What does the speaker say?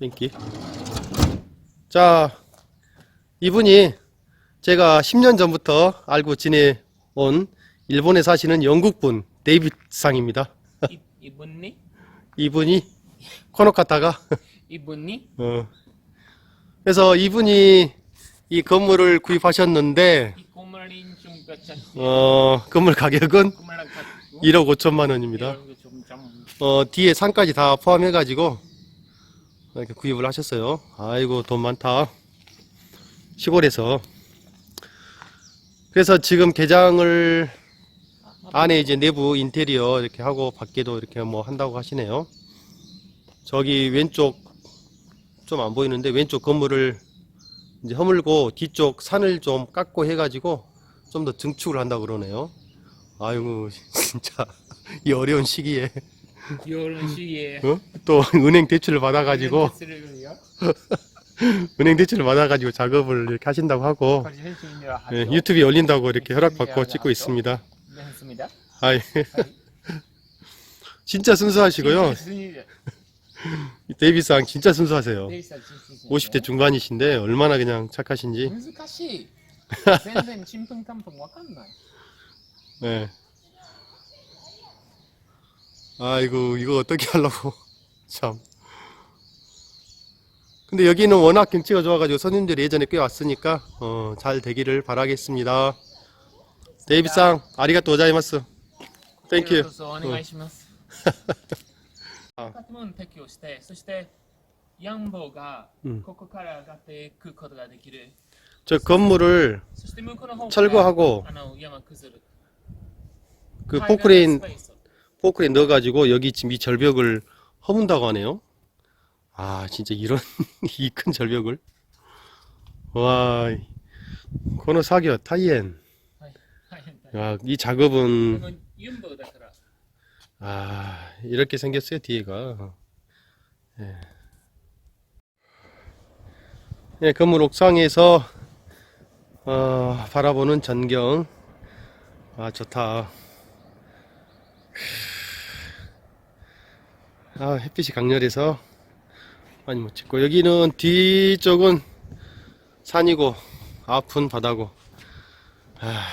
땡기. 자, 이분이 제가 10년 전부터 알고 지내온 일본에 사시는 영국분 데이빗 상입니다. 이, 이분니? 이분이 코노카타가 이분니? 어. 그래서 이분이 이 건물을 구입하셨는데 이 꼬물린 좀 같이 어, 건물 가격은 꼬물랑 같고 1억 5천만 원입니다. 어, 뒤에 산까지 다 포함해가지고 이렇게 구입을 하셨어요. 아이고, 돈 많다. 시골에서. 그래서 지금 개장을 안에 이제 내부 인테리어 이렇게 하고 밖에도 이렇게 뭐 한다고 하시네요. 저기 왼쪽 좀 안 보이는데 왼쪽 건물을 이제 허물고 뒤쪽 산을 좀 깎고 해가지고 좀 더 증축을 한다고 그러네요. 아이고, 진짜 이 어려운 시기에 어? 또 은행 대출을 받아가지고 은행 대출을 받아가지고 작업을 이렇게 하신다고 하고 예, 유튜브에 올린다고 이렇게 허락받고 찍고 있습니다. 아, 예. 진짜 순수하시고요. 데이비상 진짜 순수하세요. 50대 중반이신데 얼마나 그냥 착하신지. 네. 아이고 이거 어떻게 하려고 참. 근데 여기는 워낙 경치가 좋아가지고 손님들이 예전에 꽤 왔으니까 어, 잘 되기를 바라겠습니다. 데이비상 아리가또 고자이마스. 땡큐. どうぞお願いします。あ建物撤去をして、そしてヤンボーがうんここから上がっていくことができる。 저 건물을 そして向こうの方から 철거하고 あの山崩る。 그 階段の 포크레인 スペース 포크에 넣어가지고 여기 지금 이 절벽을 허문다고 하네요. 아, 진짜 이런, 이 큰 절벽을. 와, 코너 사겨, 타이엔. 와, 이 작업은. 아, 이렇게 생겼어요, 뒤에가. 예. 예, 건물 옥상에서, 어, 바라보는 전경. 아, 좋다. 아 햇빛이 강렬해서 많이 못 찍고. 여기는 뒤쪽은 산이고 아픈 바다고. 아,